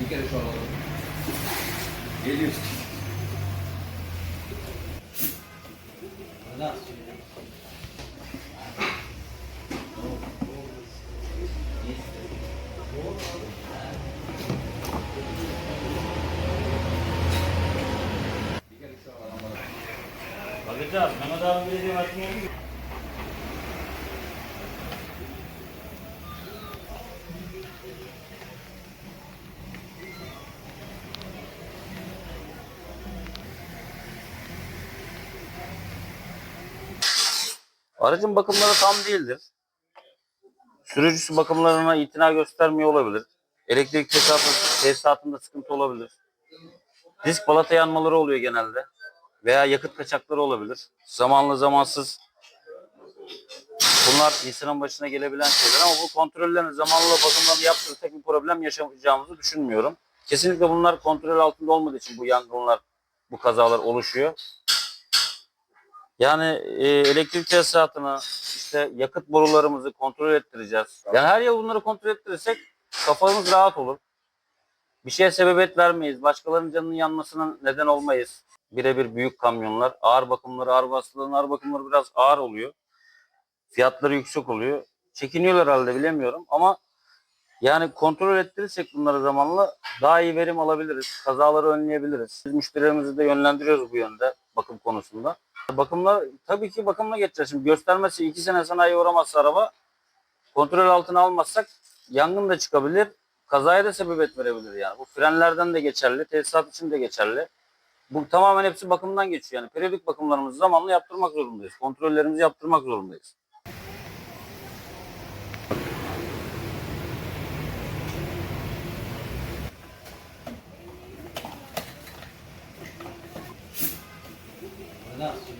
Bir kere şu alalım. Geliyor. Bir kere şu alalım. Bakacağız. Mehmet abi belediye başkanı Aracın bakımları tam değildir. Sürücüsü bakımlarına itina göstermiyor olabilir. Elektrik tesisatı, tesisatında sıkıntı olabilir. Disk balata yanmaları oluyor genelde. Veya yakıt kaçakları olabilir. Zamanlı zamansız bunlar insanın başına gelebilen şeyler ama bu kontrollerini zamanla bakımlarını yaptırırsak bir problem yaşayacağımızı düşünmüyorum. Kesinlikle bunlar kontrol altında olmadığı için bu yangınlar, bu kazalar oluşuyor. Yani e, elektrik tesisatını, işte yakıt borularımızı kontrol ettireceğiz. Yani her yıl bunları kontrol ettirirsek kafamız rahat olur. Bir şeye sebebiyet vermeyiz. Başkalarının canının yanmasına neden olmayız. Birebir büyük kamyonlar. Ağır bakımları, ağır vasıtaların ağır bakımları biraz ağır oluyor. Fiyatları yüksek oluyor. Çekiniyorlar herhalde bilemiyorum ama yani kontrol ettirirsek bunları zamanla daha iyi verim alabiliriz. Kazaları önleyebiliriz. Biz müşterilerimizi de yönlendiriyoruz bu yönde bakım konusunda. Bakımlar tabii ki bakımla geçeceğiz. Şimdi göstermesi iki sene sanayiye uğramazsa araba kontrol altına almazsak yangın da çıkabilir. Kazaya da sebebiyet verebilir yani. Bu frenlerden de geçerli, tesisat için de geçerli. Bu tamamen hepsi bakımdan geçiyor yani. Periyodik bakımlarımızı zamanla yaptırmak zorundayız. Kontrollerimizi yaptırmak zorundayız. Nasıl?